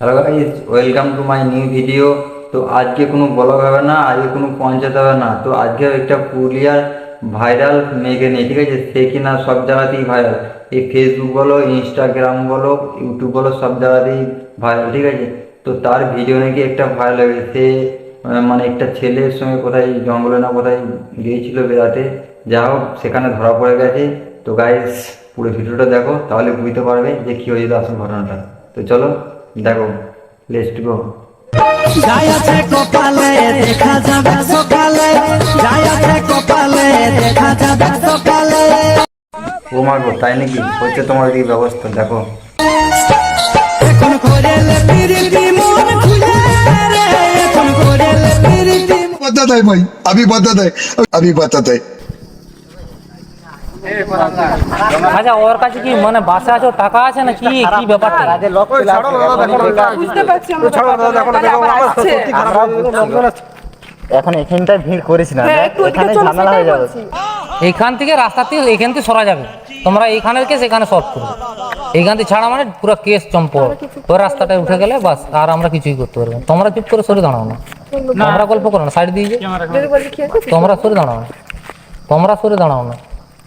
Hello guys welcome to my new video তো আজকে কোনো ব্লগ হবে না, আজকে কোনো পঞ্চায়েত হবে না। তো আজকে একটা পুরুলিয়ার ভাইরাল মেয়েকে নিয়ে ঠিক আছে? সে কিনা সব জায়গাতেই ভাইরাল এই ফেসবুক বলো ইনস্টাগ্রাম বলো ইউটিউব বলো, সব জায়গাতেই ভাইরাল ঠিক আছে? তো তার ভিডিও নাকি একটা ভাইরাল হয়ে সে মানে একটা ছেলের সঙ্গে কোথায়, জঙ্গলে না কোথায় গিয়েছিল বেড়াতে। যা হোক, সেখানে ধরা পড়ে গেছে। তো গাইস পুরো ভিডিওটা দেখো, তাহলে বুঝতে পারবে যে কী হয়েছিল আসল ঘটনাটা। তো চলো দেখো লিস্ট গো। যায় কপালে দেখা যাবে সকালে। কপালে দেখা যাবে সকালে। ও মা গো তাই নাকি? হচ্ছে তোমার এই ব্যবস্থা দেখো। এখন করে মন খুলে রে। এখন করে ভাই। আমি আমি আচ্ছা ওর কাছে কি মানে বাসা আছে টাকা আছে না কি কি ব্যাপারটা আছে। এখন এখানটায় ভিড় করিস না হ্যাঁ, এখানে ঝামেলা হয়ে যাবে। এইখান থেকে রাস্তা থেকে এইখান থেকে সরা যাবে তোমরা এইখানের কেস এখানে সলভ করবে এইখান থেকে ছাড়া মানে পুরো কেস চম্পট ওই রাস্তাটায় উঠে গেলে বাস আর আমরা কিছুই করতে পারব। তোমরা চুপ করে সরে দাঁড়াও না তোমরা গল্প করো না সাইড দিয়ে? তোমরা সরে দাঁড়াও না তোমরা সরে দাঁড়াও না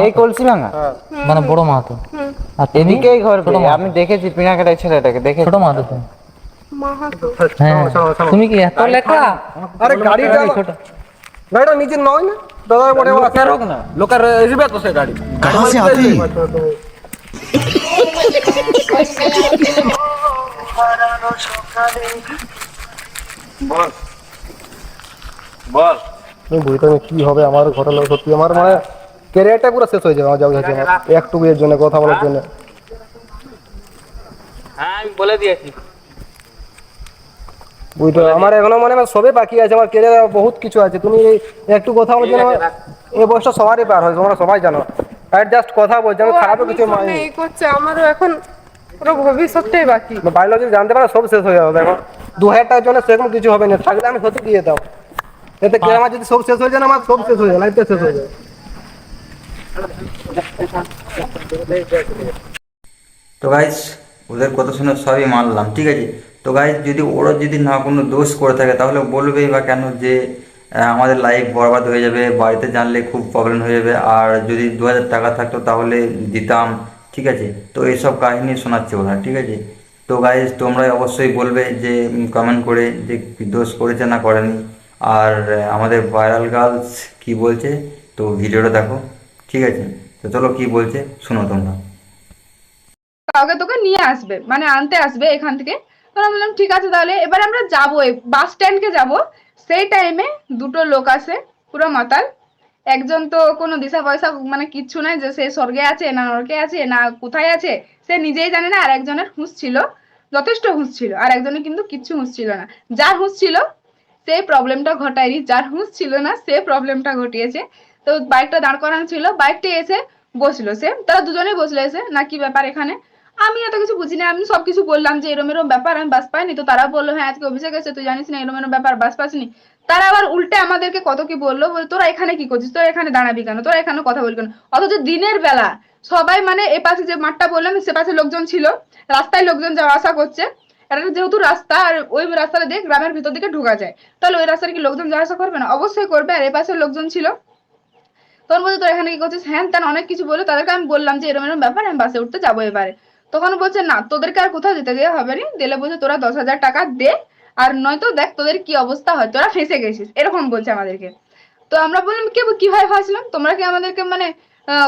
এই কলসি ভাঙা মানে বড় মাহাতো আর তুমি এদিকেই ঘর পেয়ে আমি দেখেছি পিনাকাটাই ছেলেটাকে দেখে ছোট মাহাতো তুমি মাহাতো। হ্যাঁ তুমি কি এত লেখা আরে গাড়িটা ছোট গাড়িটা নিজের নয় না দাদা বড় লোকের হোক না লোকের আসবে তো সে গাড়ি कहाँ से आती है আমি বুঝতে পারি কি হবে আমার ঘটনা সত্যি আমার মানে ক্যারিয়ারটা পুরো শেষ হয়ে যাবে আমার যাও যাচ্ছে একটু এর জন্য কথা বলার জন্য। হ্যাঁ আমি বলে দিয়েছি। বুঝতে আমার এখনও মানে আমার সবে বাকি আছে আমার ক্যারিয়ার বহুত কিছু আছে। তুমি একটু কথা জন্য আমার- এই বয়সটা সবারই পার হয় তোমরা সবাই জানো। আর জাস্ট কথা বলছি আমি খারাপও কিছু সামনে এই করছে আমারও এখন পুরো ভবিষ্যৎটাই বাকি। বায়োলজি জানতে পারো সব শেষ হয়ে যাবে দেখো। দু হাজার টাকার জন্য সেরকম কিছু হবে না থাকলে আমি সত্যি দিয়ে দাও। এতে কি আমার যদি সব শেষ হয়ে যায় না আমার সব শেষ হয়ে যায় লাইফটা শেষ হয়ে যায়। তো গাইস ওদের কথা শুনে সবই মানলাম, ঠিক আছে? তো গাইস যদি ওরা যদি না কোনো দোষ করে থাকে, তাহলে বলবেই বা কেন যে আমাদের লাইফ বরবাদ হয়ে যাবে, বাড়িতে জানলে খুব প্রবলেম হয়ে যাবে, আর যদি দু হাজার টাকা থাকতো তাহলে দিতাম, ঠিক আছে? তো এইসব কাহিনী শোনাচ্ছে ওরা, ঠিক আছে? তো গাইস তোমরা অবশ্যই বলবে যে কমেন্ট করে যে দোষ করেছে না করেনি। আর আমাদের ভাইরাল গার্লস কি বলছে, তো ভিডিওটা দেখো, ঠিক আছে? তো চলো কি বলছে? শোনো তোমরা। কাউকে তোকে নিয়ে আসবে মানে আনতে আসবে এখান থেকে। তো বললাম, ঠিক আছে তাহলে, এবার আমরা যাব বাস স্ট্যান্ডকে যাব। সেই টাইমে দুটো লোক আসে পুরো মাতাল। একজন তো কোনো দিশা পয়সা মানে কিচ্ছু নাই, যে সে স্বর্গে আছে, না নরকে আছে, না কোথায় আছে, সে নিজেই জানে না, আর একজনের হুঁশ ছিল, যথেষ্ট হুঁশ ছিল, আর একজনের কিন্তু কিচ্ছু হুঁশ ছিল না। যার হুঁশ ছিল, সে প্রবলেমটা ঘটায়নি, যার হুঁশ ছিল না, সে প্রবলেমটা ঘটিয়েছে। তো বাইকটা দাঁড় করানো ছিল। বাইকটা এসে বসল সে। তারা দুজনেই বসল এসে না কি ব্যাপার এখানে? আমি এত কিছু বুঝি না আমি সবকিছু বললাম যে এরম এরম ব্যাপার আমি বাস পাইনি। তো তারা বলল হ্যাঁ আজকে অভিষেক এসে তুই জানিস না এরম এরম ব্যাপার বাস পাসনি। তারা আবার উল্টে আমাদেরকে কত কি বলল বলে, তোরা এখানে কি করছিস? তোরা এখানে দাঁড়াবি কেন? তোরা এখানে কথা বলবি কেন? অথচ দিনের বেলা সবাই মানে এ পাশে যে মাঠটা বললাম সে পাশে লোকজন ছিল। রাস্তায় লোকজন যাওয়া আসা করছে। এটা যেহেতু রাস্তা আর ওই রাস্তাটা দিয়ে গ্রামের ভিতর দিকে ঢোকা যায়। তাহলে ওই রাস্তায় কি লোকজন যাওয়া আসা করবে না? অবশ্যই করবে। আর এ পাশে লোকজন ছিল। তখন বলছে, তোর এখানে কি করছিস? হ্যাঁ তেন অনেক কিছু বলে তাদেরকে আমি বললাম যে, এরম এরম ব্যাপার, আমি বাসে উঠতে যাব এবারে। তখন বলছে, না, তোদেরকে আর কোথাও যেতে দেওয়া হবে না। দিলে বলছে, তোরা দশ হাজার টাকা দে, আর নয়তো দেখ তোদের কি অবস্থা হয়। তোরা ফেঁসে গেছিস। এরকম বলছে আমাদেরকে। তো আমরা বললাম, কে, কীভাবে ফাঁসলাম তোমরা কি আমাদেরকে মানে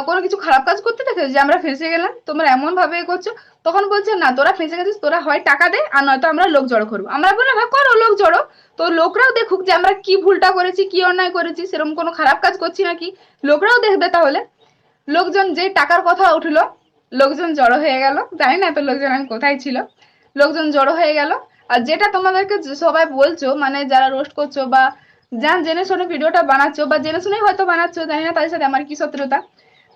কোনো কিছু খারাপ কাজ করতে থাকে? যে আমরা ফেঁসে গেলাম, তোমরা এমন ভাবে করছ। তখন বলছে, না, তোরা ফেঁসে গেছিস, তোরা হয় টাকা দে, আর নয়তো আমরা লোক জড়ো করব। আমরা বললাম হ্যাঁ করো, লোক জড়ো। তো লোকরাও দেখুক যে আমরা কি ভুলটা করেছি, কি অন্যায় করেছি, সেরকম কোনো খারাপ কাজ করছি নাকি? লোকরাও দেখবে তাহলে। লোকজন যে টাকার কথা উঠল, লোকজন জড়ো হয়ে গেল। জানি না এত লোকজন আমি কোথায় ছিল। লোকজন জড়ো হয়ে গেল। আর যেটা তোমাদেরকে সবাই বলছো মানে যারা রোস্ট করছ বা যান জেনে শুনে ভিডিওটা বানাচ্ছো বা জেনে শুনেই হয়তো বানাচ্ছো, জানি না তাদের সাথে আমার কি শত্রুতা।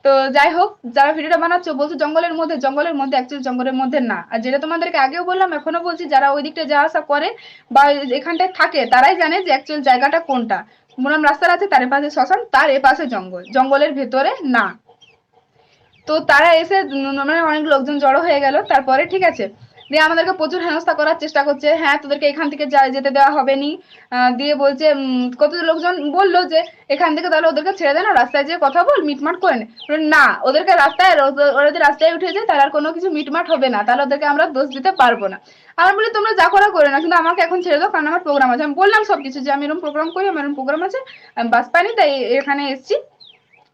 তো যাই হোক যারা ভিডিওটা বানাচ্ছো, বলছো জঙ্গলের মধ্যে জঙ্গলের মধ্যে অ্যাকচুয়ালি জঙ্গলের মধ্যে না। আর যেটা তোমাদেরকে আগেও বললাম এখনও বলছি, যারা ওই দিকটা যাওয়া আসা করে বা এখানটায় থাকে, তারাই জানে যে অ্যাকচুয়াল জায়গাটা কোনটা। মোরাম রাস্তার আছে, তার পাশে শ্মশান, তার এপাশে জঙ্গল। জঙ্গলের ভেতরে না। তো তারা এসে মানে অনেক লোকজন জড়ো হয়ে গেল। তারপরে ঠিক আছে দিয়ে আমাদেরকে প্রচুর হেনস্থা করার চেষ্টা করছে। হ্যাঁ তোদেরকে এখান থেকে যেতে দেওয়া হবে নি দিয়ে বলছে কত লোকজন বলল যে, এখান থেকে তাহলে ওদেরকে ছেড়ে দে না, রাস্তায় যেয়ে কথা বল, মিটমাট করে নে। না, ওদেরকে রাস্তায়, ওরা যদি রাস্তায় উঠে যায়, তাহলে আর কোনো কিছু মিটমাট হবে না। তাহলে ওদেরকে আমরা দোষ দিতে পারব না। আমার বলি, তোমরা যা করা করে না, কিন্তু আমাকে এখন ছেড়ে দাও, কারণ আমার প্রোগ্রাম আছে। আমি বললাম সবকিছু যে, আমি এরকম প্রোগ্রাম করি, আমার এরকম প্রোগ্রাম আছে, আমি বাস পাইনি, তাই এখানে এসেছি।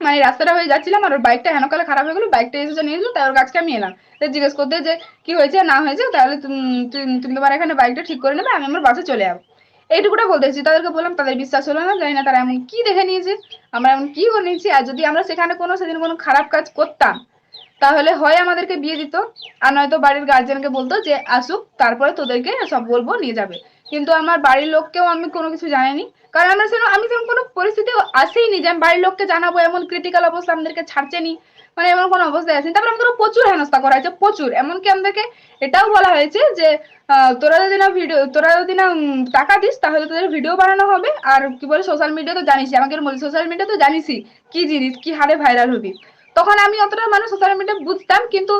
মানে রাস্তাটা হয়ে যাচ্ছিলাম আর ওর বাইকটা হেন কালে খারাপ হয়ে গেলো বাইকটা এসে নিয়ে গেলো তাই ওর কাছকে আমি এলাম। তো জিজ্ঞেস করতে যে, কি হয়েছে? না হয়েছে? তাহলে তুম- তুম- তুমি তোমার এখানে বাইকটা ঠিক করে নেবে, আমি আমার বাসে চলে যাব। এইটুকুটা বলতে চাইছি তাদেরকে বললাম, তাদের বিশ্বাস হলো না, জানি না তারা এমন কি দেখে নিয়েছে, আমরা এমন কি করে নিয়েছি, আর যদি আমরা সেখানে কোনো, সেদিন কোনো খারাপ কাজ করতাম, তাহলে হয় আমাদেরকে বিয়ে দিত, আর নয়তো বাড়ির গার্জেনকে বলতো যে, আসুক, তারপরে তোদেরকে সব বলব, নিয়ে যাবে। কিন্তু আমার বাড়ির লোককেও আমি কোনো কিছু জানিনি কারণ আমরা সেরকম আমি সেরকম কোনো পরিস্থিতি আসেইনি যে আমি বাড়ির লোককে জানাব, এমন ক্রিটিক্যাল অবস্থা আমাদেরকে ছাড়ছে নি মানে এমন কোনো অবস্থায় আসেনি। তারপরে আমাদের প্রচুর হেনস্থা করা হয়েছে, প্রচুর। এমনকি আমাদেরকে এটাও বলা হয়েছে যে তোরা যদি না ভিডিও তোরা যদি না টাকা দিস, তাহলে তোদের ভিডিও বানানো হবে। আর কি বলে সোশ্যাল মিডিয়া তো জানিসই। আমাকে বলি সোশ্যাল মিডিয়া তো জানিসই। কি জিনিস, কি হারে ভাইরাল হবি। তখন আমি অতটা মানে সোশ্যাল মিডিয়া বুঝতাম, কিন্তু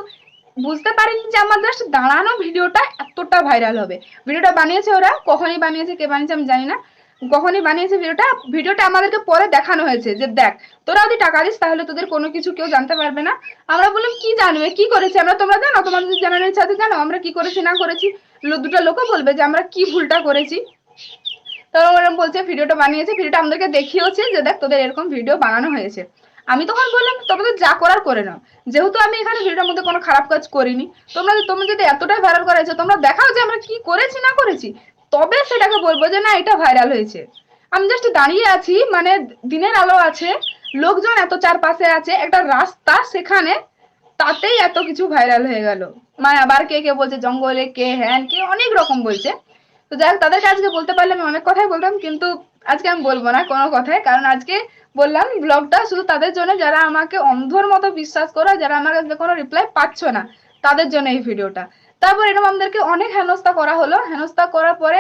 বুঝতে পারিনি যে আমার জাস্ট দাঁড়ানো ভিডিওটা এতটা ভাইরাল হবে। ভিডিওটা বানিয়েছে ওরা, কখনই বানিয়েছে, কে বানিয়েছে আমি জানি না। কখনই বানিয়েছে ভিডিওটা ভিডিওটা আমাদেরকে পরে দেখানো হয়েছে যে দেখ, তোরা যদি টাকা দিস তাহলে তোদের কোনো কিছু কেউ জানতে পারবে না। আমরা বললাম, কি জানবে কি করেছি? আমরা তোমরা জানো? তোমাদের জানানোর সাথে জানো? আমরা কি করেছি, না করেছি? দুটো লোকও বলবে যে, আমরা কি ভুলটা করেছি? তো ওরা বলছে, ভিডিওটা বানিয়েছে, ভিডিওটা আমাদেরকে দেখিয়েছে যে দেখ, তোদের এরকম ভিডিও বানানো হয়েছে। আমি তখন বললাম তোমাদের যা করার করে নাও। যেহেতু আমি এখানে ভিডিওর মধ্যে কোনো খারাপ কাজ করিনি, তোমরা তোমরা যদি এতটাই ভাইরাল করেছ তোমরা দেখাও যে আমরা কি করেছি, না করেছি। তবে সেটাকে বলব যে, না, এটা ভাইরাল হয়েছে। আমি জাস্ট দাঁড়িয়ে আছি মানে দিনের আলো আছে, লোকজন এত চারপাশে আছে, একটা রাস্তা সেখানে, তাতেই এত কিছু ভাইরাল হয়ে গেল। মানে আবার কে কে বলছে, জঙ্গলে কে, হ্যান, কে, অনেক রকম বলছে। তো যাই হোক, তাদেরকে আজকে বলতে পারলে আমি অনেক কথাই বলতাম, কিন্তু আজকে আমি বলব না কোনো কথাই কারণ আজকে বললাম ব্লগটা শুধু তাদের জন্য, যারা আমাকে অন্ধর মতো বিশ্বাস করে যারা আমার কাছে কোনো রিপ্লাই পাচ্ছ না, তাদের জন্য এই ভিডিওটা। তারপর এরকম আমাদেরকে অনেক হেনস্থা করা হলো। হেনস্থা করার পরে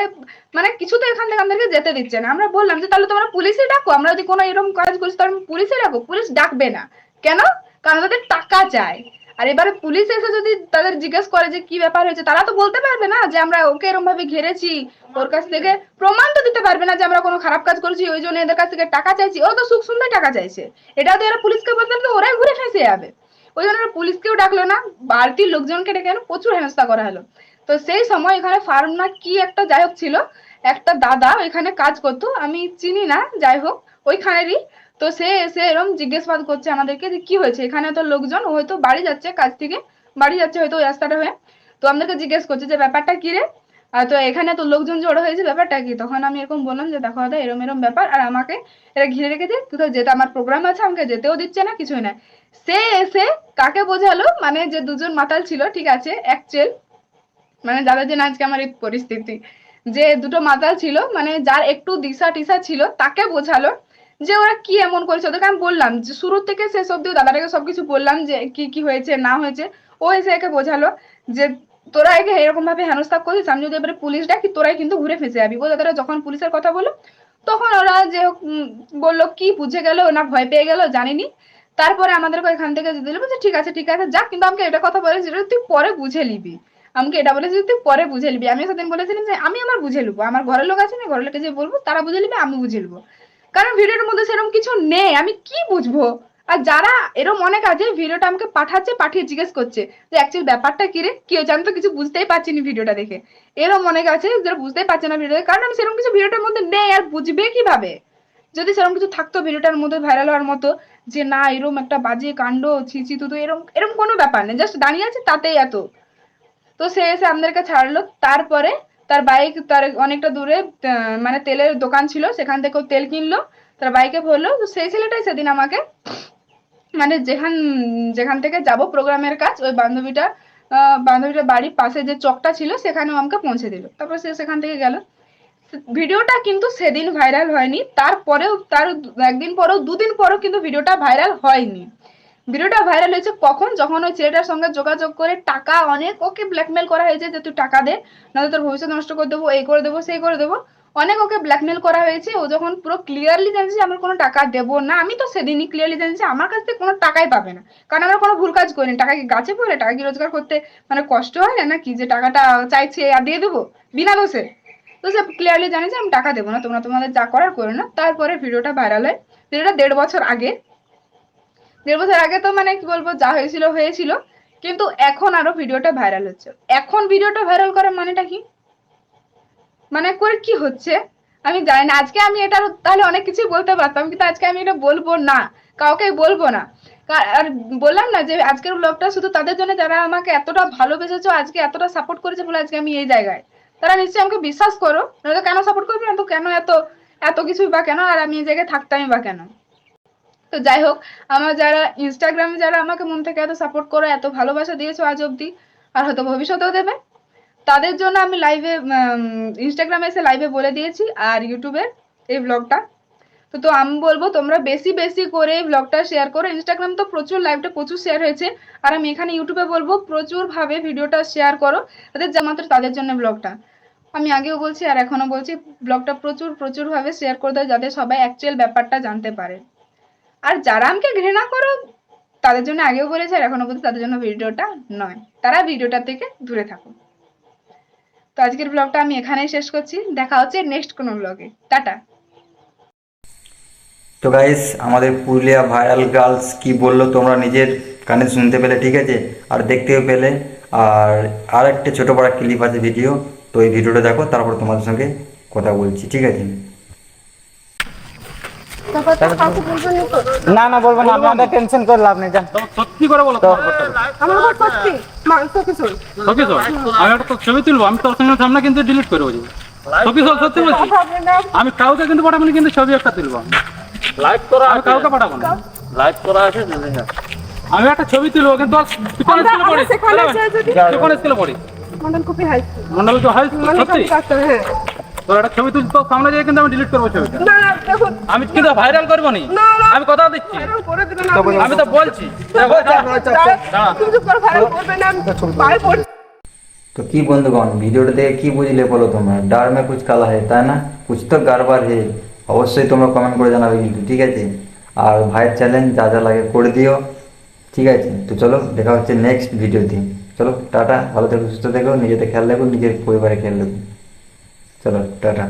মানে কিছুতে এখান থেকে আমাদেরকে যেতে দিচ্ছে না। আমরা বললাম যে, তাহলে তোমরা পুলিশে ডাকো। আমরা যদি কোনো এরকম কাজ করছি, তাহলে পুলিশে ডাকো। পুলিশ ডাকবে না। কেন? কারণ তাদের টাকা চায় আর এবারে পুলিশ এসে যদি তাদের জিজ্ঞেস করে যে কি ব্যাপার হয়েছে, তারা তো বলতে পারবে না যে আমরা ওকে এরকম ভাবে ঘিরেছি, ওর কাছ থেকে প্রমাণ তো দিতে পারবে না যে আমরা কোনো খারাপ কাজ করেছি, ওই জন্য এদের কাছ থেকে টাকা চাইছি। ও তো সুখ সুন্দর টাকা চাইছে। এটা তো এরা পুলিশকে বলতে তো ওরাই ঘুরে ফেসে যাবে। ওই জন্য পুলিশকেও ডাকলো না, বাড়তির লোকজনকে ডেকে প্রচুর হেনস্থা করা হলো। তো সেই সময় এখানে ফার্ম না কি একটা যাই হোক ছিল, একটা দাদা এখানে কাজ করতো, আমি চিনি না, যাই হোক, ওইখানেরই তো সে এসে এরম জিজ্ঞাসাবাদ করছে আমাদেরকে যে কি হয়েছে? এখানে তো লোকজন হয়তো বাড়ি যাচ্ছে কাজ থেকে, বাড়ি যাচ্ছে হয়তো ওই রাস্তাটা হয়ে। তো আমাদেরকে জিজ্ঞেস করছে যে, ব্যাপারটা কি রে? আর তো এখানে তো লোকজন জড়ো হয়েছে, ব্যাপারটা কি? তখন আমি এরকম বললাম যে, দেখো দাদা, এরম এরম ব্যাপার, আর আমাকে এরা ঘিরে রেখেছে। কোথাও যেতে আমার প্রোগ্রাম আছে, আমাকে যেতেও দিচ্ছে না, কিছুই না। সে এসে কাকে বোঝালো? মানে যে দুজন মাতাল ছিল, ঠিক আছে অ্যাকচুয়াল মানে যাদের জন্য আজকে আমার এই পরিস্থিতি। যে দুটো মাতাল ছিল মানে যার একটু দিশা টিসা ছিল, তাকে বোঝালো। যে ওরা কি এমন করেছে? ওদেরকে আমি বললাম যে শুরু থেকে শেষ অব্দি দাদাটাকে সবকিছু বললাম যে কি কি হয়েছে, না হয়েছে। ও এসে একে বোঝালো যে তোরা একে এরকম ভাবে হেনস্থা করিস আমি যদি এবারে পুলিশ ডাকি, তোরাই কিন্তু ঘুরে ফেসে যাবি। ও দাদারা যখন পুলিশের কথা বলল, তখন ওরা যে বলল কি বুঝে গেল, না ভয় পেয়ে গেল, জানিনি। তারপরে আমাদেরকে এখান থেকে দিল, বলছে, ঠিক আছে ঠিক আছে যাক কিন্তু আমাকে এটা কথা বলে যেটা তুই পরে বুঝে নিবি। আমাকে এটা বলেছে যে তুই পরে বুঝে নিবি। আমি সেদিন বলেছিলাম যে আমি আমার বুঝে নেব। আমার ঘরের লোক আছে না, ঘরের লোকে যে বলব, তারা বুঝে নিবে, আমি বুঝে নেব। কারণ ভিডিওর মধ্যে সেরকম কিছু নেই। আমি কি বুঝব? আর যারা এরকম অনেক আছে ভিডিওটা আমাকে পাঠাচ্ছে, পাঠিয়ে জিজ্ঞেস করছে, যে অ্যাকচুয়ালি ব্যাপারটা কি রে? কি হয়েছে? আমি তো কিছু বুঝতেই পারছি না ভিডিওটা দেখে। এরকম অনেক আছে, যারা বুঝতেই পারছে না ভিডিও কারণ আমি সেরকম কিছু ভিডিওটার মধ্যে নেই, আর বুঝবে কীভাবে? যদি সেরকম কিছু থাকতো ভিডিওটার মধ্যে ভাইরাল হওয়ার মতো, যে না এরকম একটা বাজে কাণ্ড ছিচি তুতু এরকম এরকম কোনো ব্যাপার নেই। জাস্ট দাঁড়িয়ে আছে তাতেই এত। তো সে এসে আমাদেরকে ছাড়লো। তারপরে তার বাইক তার অনেকটা দূরে মানে তেলের দোকান ছিল, সেখান থেকে তেল কিনলো। তার বাইকে ভরলো তো সেই ছেলেটাই সেদিন আমাকে মানে যেখান যেখান থেকে যাব প্রোগ্রামের কাজ, ওই বান্ধবীটা বান্ধবীটার বাড়ির পাশে যে চকটা ছিল, সেখানেও আমাকে পৌঁছে দিল। তারপর সে সেখান থেকে গেল। ভিডিওটা কিন্তু সেদিন ভাইরাল হয়নি, তারপরেও, তার একদিন পরেও, দুদিন পরেও কিন্তু ভিডিওটা ভাইরাল হয়নি। ভিডিওটা ভাইরাল হয়েছে কখন? যখন ওই ছেলেটার সঙ্গে যোগাযোগ করে টাকা অনেক ওকে ব্ল্যাকমেল করা হয়েছে যে তুই টাকা দে, নাহলে তোর ভবিষ্যৎ নষ্ট করে দেবো, এই করে দেবো, সেই করে দেবো। অনেক ওকে ব্ল্যাকমেল করা হয়েছে। ও যখন পুরো ক্লিয়ারলি জানছে আমার কোনো টাকা দেবো না, আমি তো সেদিনই ক্লিয়ারলি জানছি আমার কাছ থেকে কোনো টাকাই পাবে না। কারণ আমরা কোনো ভুল কাজ করিনি টাকা কি গাছে পড়ে? টাকা কি রোজগার করতে মানে কষ্ট হয় না নাকি যে টাকাটা চাইছে আর দিয়ে দেবো বিনা দোষে। তো সে ক্লিয়ারলি জানে যে আমি টাকা দেবো না, তোমরা তোমাদের যা করার করো না। তারপরে ভিডিওটা ভাইরাল হয়। ভিডিওটা দেড় বছর আগে। দেড় বছর আগে তো মানে কি বলব, যা হয়েছিল হয়েছিল। কিন্তু এখন আরও ভিডিওটা ভাইরাল হচ্ছে। এখন ভিডিওটা ভাইরাল করার মানেটা কি? মানে করে কি হচ্ছে? আমি জানি না। আজকে আমি এটা তাহলে অনেক কিছুই বলতে পারতাম, কিন্তু আজকে আমি এটা বলব না। কাউকে বলব না। আর বললাম না যে আজকের ব্লগটা শুধু তাদের জন্য, যারা আমাকে এতটা ভালোবেসেছো, আজকে এতটা সাপোর্ট করেছে বলে আজকে আমি এই জায়গায়। তারা নিশ্চয়ই আমাকে বিশ্বাস করো। নয়তো কেন সাপোর্ট করবে না? তো কেন এত এত কিছুই বা কেন? আর আমি এই জায়গায় থাকতামই বা কেন? তো যাই হোক, আমার যারা ইনস্টাগ্রামে যারা আমাকে মন থেকে এত সাপোর্ট করো, এত ভালোবাসা দিয়েছ আজ অবধি, আর হয়তো ভবিষ্যতেও দেবে, তাদের জন্য আমি লাইভে ইনস্টাগ্রামে এসে লাইভে বলে দিয়েছি আর ইউটিউবে এই ব্লগটা তো তো আমি বলব, তোমরা বেশি বেশি করে এই ব্লগটা শেয়ার করো। ইনস্টাগ্রাম তো প্রচুর লাইভটা প্রচুর শেয়ার হয়েছে, আর আমি এখানে ইউটিউবে বলব, প্রচুরভাবে ভিডিওটা শেয়ার করো, তাদের যা মাত্র তাদের জন্য ব্লগটা আমি আগেও বলছি, আর এখনও বলছি ব্লগটা প্রচুর, প্রচুরভাবে শেয়ার করে দাও, যাতে সবাই অ্যাকচুয়াল ব্যাপারটা জানতে পারে। আর যারা আমাকে ঘৃণা করো, তাদের জন্য আগেও বলেছি আর এখনও বলছি তাদের জন্য ভিডিওটা নয়। তারা ভিডিওটা থেকে দূরে থাকো তো আজকের ব্লগটা আমি এখানেই শেষ করছি। দেখা হচ্ছে নেক্সট কোনো ব্লগে টাটা। তো গাইস আমাদের পুরুলিয়া ভাইরাল গার্লস কি বলল তোমরা নিজের কানে শুনতে পেলে, ঠিক আছে? আর দেখতেও পেলে। আর আর একটা ছোটো বড় ক্লিপ আছে ভিডিও তো এই ভিডিওটা দেখো, তারপর তোমাদের সঙ্গে কথা বলছি, ঠিক আছে? না না বলবেন না আপনাদের টেনশন করে লাভ নেই যান। সত্যি করে বলো তোমার ব্যাপারটা। সত্যি। তো আমি একটা তো ছবি তুলবো আমি তোর সঙ্গে সামনে কিন্তু ডিলিট করে দেবো সত্যি বলছি আমি কাউকে কিন্তু পাঠাবো না কিন্তু ছবি একটা তুলবো লাইভ করা আমি কাউকে পাঠাবো না। লাইভ করা আছে আমি একটা ছবি তুলবো কিন্তু কোন স্কুলে পড়ি? কোন স্কুলে পড়ি? মন্ডল তো হাই স্কুল সত্যি? তোর একটা ছবি তুলছি সামনে যেয়ে কিন্তু আমি ডিলিট করব ছবিটা। আমি কিন্তু ভাইরাল করব নি। আমি কথা দিচ্ছি। আমি তো বলছি। দেখো, বন্ধুগণ ভিডিওটা দেখে কি বুঝলে বলো তোমরা? ডার মে কুছ কালা হে তাই না? কুছ তো গারবার হে। অবশ্যই তোমরা কমেন্ট করে জানাবে কিন্তু ঠিক আছে? আর ভাইয়ের চ্যালেঞ্জ যা যা লাগে করে দিও ঠিক আছে? তো চলো দেখা হচ্ছে নেক্সট ভিডিওতে চলো টাটা ভালো থেকো সুস্থ থেকো নিজেদের খেয়াল রাখো নিজের পরিবারে খেয়াল রাখো। চলো টাটা